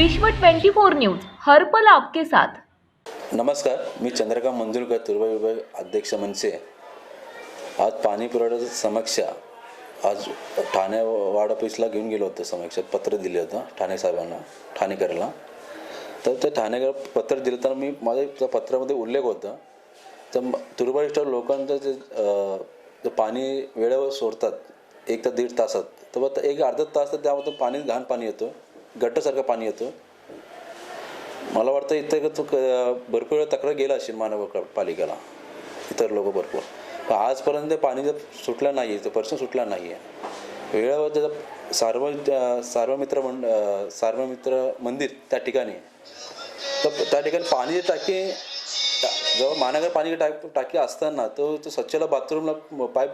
विश्व 24 न्यूज हर पल आपके साथ. नमस्कार मी चंद्रकांत मंजुळकर तुर्भा विभाग अध्यक्ष मनसे. आज पाणी पुरवठ्याचं समक्षा आज ठाणे वार्ड ऑफिसला घेऊन गेलो होतो समीक्षा पत्र दिले होतं ठाणे साहेबांना ठाणेकरला. तर ते ठाणेकर पत्र दिलं तर मी माझ्या त्या पत्रामध्ये उल्लेख होता. तर म- तुर्भा लोकांचं जे पाणी वेळेवर सोडतात एक तर दीड तासात तर एक अर्धा तास तर त्यामधून पाणी घाण पाणी येतं. गट्टसारखं पाणी येतं. मला वाटतं इथं तो क- भरपूर वेळा तक्रार गेला असेल महानगरपालिकेला. इतर लोक भरपूर. पण आजपर्यंत ते पाणी जर सुटलं नाही आहे तो प्रश्न सुटला नाही आहे वेळेवर त्याचा सार्व सार्वमित्र मंड सार्वमित्र मंदिर त्या ठिकाणी. तर त्या ठिकाणी पाणी टाकी जेव्हा महानगर पाणी टाक टाकी असताना तो तो स्वच्छला बाथरूमला पाईप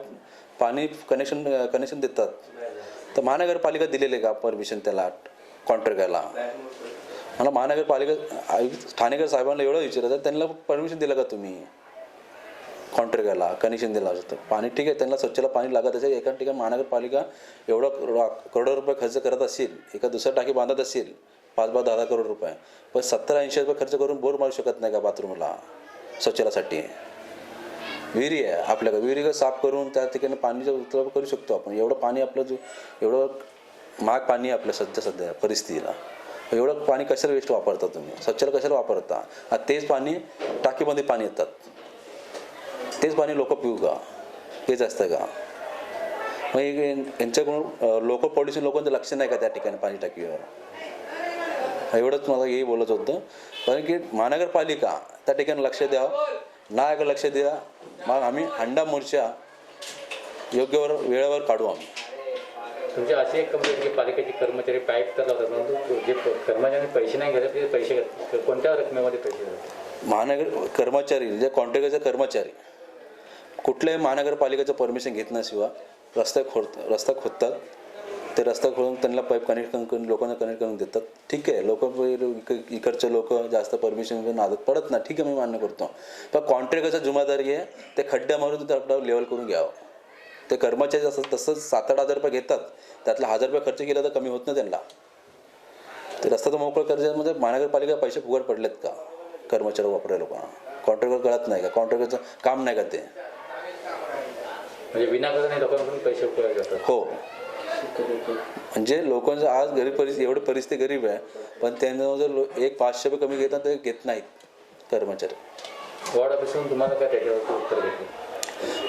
पाणी कनेक्शन कनेक्शन देतात. तर महानगरपालिका दिलेले का परमिशन त्याला? कॉन्ट्रॅक्टरला मला महानगरपालिका आयुक्त ठाणेकर साहेबांना एवढं विचारायचं त्यांना परमिशन दिलं का तुम्ही? कॉन्ट्रॅक्टरला कनेक्शन दिलं असतं. पाणी ठीक आहे त्यांना स्वच्छला पाणी लागत असेल एका ठिकाणी महानगरपालिका एवढं करोडो रुपये खर्च करत असेल एका दुसऱ्या टाकी बांधत असेल पाच पाच दहा दहा करोड रुपये. पण सत्तर ऐंशी रुपये खर्च करून बोर मारू शकत नाही का बाथरूमला? स्वच्छलासाठी विहिरी आहे आपल्याकडे विहिरी साफ करून त्या ठिकाणी पाणीचा उपलब्ध करू शकतो आपण. एवढं पाणी आपलं जो एवढं महाग पाणी आहे आपल्या सध्या सध्या परिस्थितीला. एवढं पाणी कशाला वेस्ट वापरता तुम्ही? स्वच्छला कशाला वापरता? तेच पाणी टाकीमध्ये पाणी येतात. तेच पाणी लोक पिऊ का? हेच असतं का? मग यांच्याकडून लोक पॉल्युशन लोकांचं लक्ष नाही का त्या ठिकाणी पाणी टाकीवर? एवढंच मला हेही बोलत होतं. कारण की महानगरपालिका त्या ठिकाणी लक्ष द्या. नाही लक्ष द्या. मग आम्ही हंडा मोर्चा योग्यवर वेळेवर काढू आम्ही. तुमची अशी एक कंप्लेंट की पालिकेचे कर्मचारी पाईप तर लावतात परंतु जे कर्मचाऱ्यांनी पैसे नाही घेतले ते पैसे कोणत्या रकमेमध्ये पैसे घेतात? महानगर कर्मचारी जे कॉन्ट्रॅक्टरचे कर्मचारी. कुठल्याही महानगरपालिकेचं परमिशन घेत नशिवाय रस्ता खोद रस्ता खोदतात. ते रस्ता खोदून त्यांना पाईप कनेक्ट करून लोकांना कनेक्ट करून देतात. ठीक आहे लोक इकडचे लोक जास्त परमिशन घेऊन आदत पडत नाही. ठीक आहे मी मान्य करतो. पण कॉन्ट्रॅक्टरचा जिम्मेदारी आहे ते खड्ड्या मारून ते आपलं लेवल करून घ्यावं. ते कर्मचारी असं तसंच सात आठ हजार रुपये घेतात त्यातला हजार रुपये खर्च केला तर कमी होत नाही त्यांना. ते रस्ता तर मोकळं कर्जामध्ये महानगरपालिका पैसे फुगड पडलेत का? कर्मचारी वापरायला लोकांना. कॉन्ट्रॅक्टर कळत नाही का? कॉन्ट्रॅक्टरचं काम नाही का ते? म्हणजे विनाकारण लोकांकडून पैसे उपयोग हो. म्हणजे लोकांचं आज गरीब परिस्थिती एवढी परिस्थिती गरीब आहे पण त्यांना जर एक पाचशे रुपये कमी घेतात ते घेत नाहीत कर्मचारी. वॉर्ड ऑफिसहून तुम्हाला काय त्याच्यावरती उत्तर देते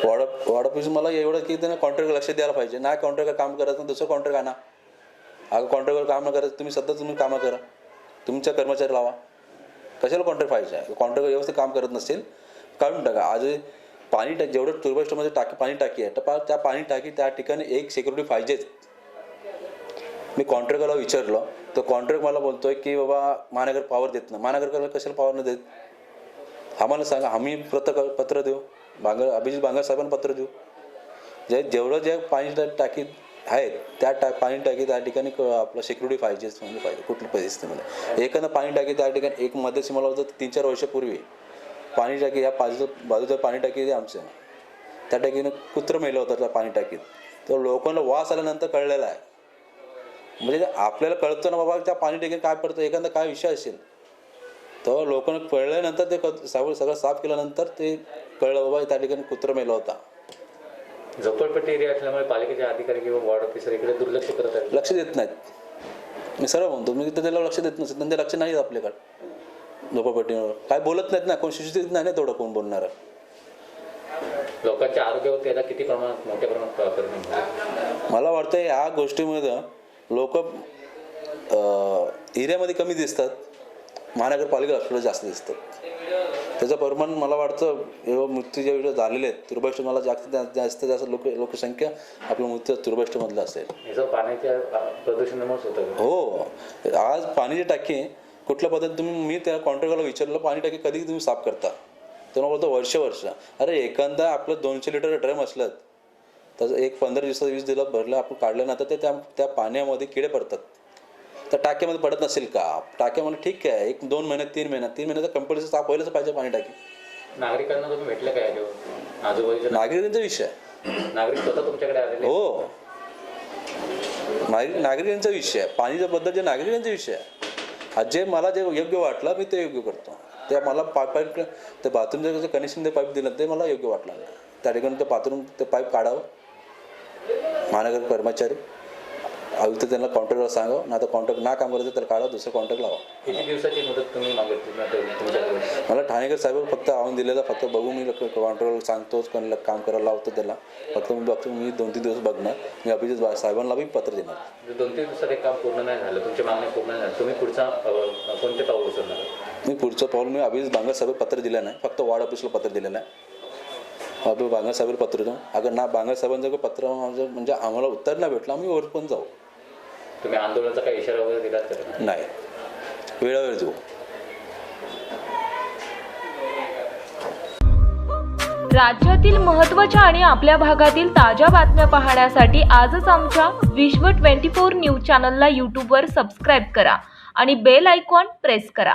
वॉर्ड वॉर्ड ऑफिस मला एवढं की त्यांना कॉन्ट्रॅक्टर लक्ष द्यायला पाहिजे. नाही कॉन्ट्रॅक्टर काम करत दुसरं कॉन्ट्रॅक्ट आणा. अगं कॉन्ट्रॅक्टर काम न करत तुम्ही सध्या तुम्ही कामं करा. तुमच्या कर्मचारी लावा. कशाला कॉन्ट्रॅक्ट पाहिजे? कॉन्ट्रॅक्टर व्यवस्थित काम करत नसेल काढून टाका. आज पाणी टाक जेवढं टुर्बस्टमध्ये टाकी पाणी टाकी. आहे तर पा- त्या पाणी टाकी त्या ठिकाणी एक सिक्युरिटी पाहिजेच. मी कॉन्ट्रॅक्टरला विचारलं. तर कॉन्ट्रॅक्ट मला बोलतोय की बाबा महानगर पॉवर देत नाही. महानगरला कशाला पॉवर नाही देत? आम्हाला सांगा आम्ही पत्र पत्र देऊ. बांगर अभिजित बांगर साहेबांना पत्र देऊ. जे जेवढं जे पाणी टाकीत टाकी आहेत त्या टा पाणी टाकी त्या ठिकाणी क- आपलं सिक्युरिटी पाहिजेच म्हणजे पाहिजे कुठल्या परिस्थितीमध्ये एकानं पाणी टाकी त्या ठिकाणी एक मध्यस्थी मला होतं तीन चार वर्षापूर्वी पाणी टाकी या पाच बाजूचं पाणी टाकी आमचं. त्या टाकीनं कुत्रं मेलं होतं त्या पाणी टाकीत. तर लोकांना वास आल्यानंतर कळलेला आहे. म्हणजे आपल्याला कळतं ना बाबा त्या पाणी टाकीत काय पडतं एखादा काय विषय असेल तेव्हा लोकांना कळल्यानंतर ते क- सगळं सगळं साफ केल्यानंतर ते कळलं बाबा त्या ठिकाणी कुत्रं मेलं होता. झोपडपट्टी एरिया असल्यामुळे पालिकेचे अधिकारी किंवा वॉर्ड ऑफिसर इकडे दुर्लक्ष करत आहेत. लक्ष देत नाहीत. मी सरळ म्हणतो मी तर त्याला लक्ष देत नसतं त्यांचे लक्ष नाही आपल्याकडे. झोपापट्टीवर काय बोलत नाहीत ना कोण सुशिक्षित नाही ना तेवढं कोण बोलणार लोकांच्या आरोग्यावरती याचा किती प्रमाणात मोठ्या प्रमाणात परिणाम मला वाटतं या गोष्टीमध्ये लोक एरियामध्ये कमी दिसतात. महानगरपालिका हॉस्पिटल जास्त दिसतात त्याचं परिमाण मला वाटतं एवढं मृत्यू जे वेळेला झालेले आहेत तुर्बेष्ट मला जास्त जास्त जास्त लोक लोकसंख्या आपलं मृत्यू तुर्बेष्टमधलं असेल. याचं पाण्याच्या अ, प्रदूषणामुळेच होतं. हो. आज पाण्याची टाकी कुठल्या पद्धतीने तुम्ही मी त्या कॉन्ट्रॅक्टरला विचारलं पाणी टाकी कधी तुम्ही साफ करता? तर मला बोलतो वर्ष वर्ष. अरे एखादा आपलं दोनशे लिटर ड्रम असलं तर एक पंधरा दिवसात वीस दिवस भरलं आपण काढल्यानंतर ते त्या त्या पाण्यामध्ये किडे पडतात. तर टाक्यामध्ये पडत नसेल का? टाक्यामध्ये ठीक आहे. एक दोन महिन्यात तीन महिन्यात तीन महिन्यात कंपल्सरी साफ व्हायलाच पाहिजे पाणी टाकी. नागरिकांना तुम्ही भेटले काय आजूबाजूच्या नागरिकांचा विषय. नागरिक स्वतः तुमच्याकडे आलेले हो. नागरिक नागरिकांचा विषय. आहे पाणीच्या बद्दल जे नागरिकांचा विषय. आहे आज जे मला जे योग्य वाटलं मी ते योग्य करतो. ते मला पाईप पाईप ते बाथरूमचं जे कनेक्शन ते पाईप दिलं ते मला योग्य वाटलं. त्या ठिकाणी ते बाथरूम ते पाईप काढावं. महानगर कर्मचारी. आयुक्त त्यांना कॉन्ट्रॅक्टवर सांगावं ना तर कॉन्ट्रॅक्ट ना काम करायचं तर काढा दुसरं कॉन्ट्रॅक्ट लावा. किती दिवसाची मुदत तुम्ही मला ठाणेकर साहेब फक्त आव्हान दिलेलं फक्त बघू मी कॉन्ट्रॅक्टर सांगतोच कोणाला काम करायला लावतो त्याला. फक्त मी बघतो मी दोन तीन दिवस बघणार. मी अभिजित साहेबांना बी पत्र देणार. जर दोन तीन दिवसात हे काम पूर्ण नाही झालं तुमच्या मागण्या पूर्ण नाही तुम्ही पुढचा कोणते पाऊल उचलणार? मी पुढचं पाऊल मी अभिजित बांगर साहेब पत्र दिलं नाही. फक्त वार्ड ऑफिसला पत्र दिलं नाही. बांगर साहेब पत्र देऊ अगर ना बांगर साहेबांचं पत्र म्हणजे आम्हाला उत्तर नाही भेटलं आम्ही वर पण जाऊ. तुम्ही आंदोलनाचा काही इशारा वगैरे दिलात का नाही. वेळोवेळ देऊ राज्यातील महत्त्वाच्या आणि आपल्या भागातील ताज्या बातम्या पाहण्यासाठी आजच आमच्या विश्व 24 न्यूज चॅनलला यूट्यूबवर सबस्क्राईब करा आणि बेल आयकॉन प्रेस करा.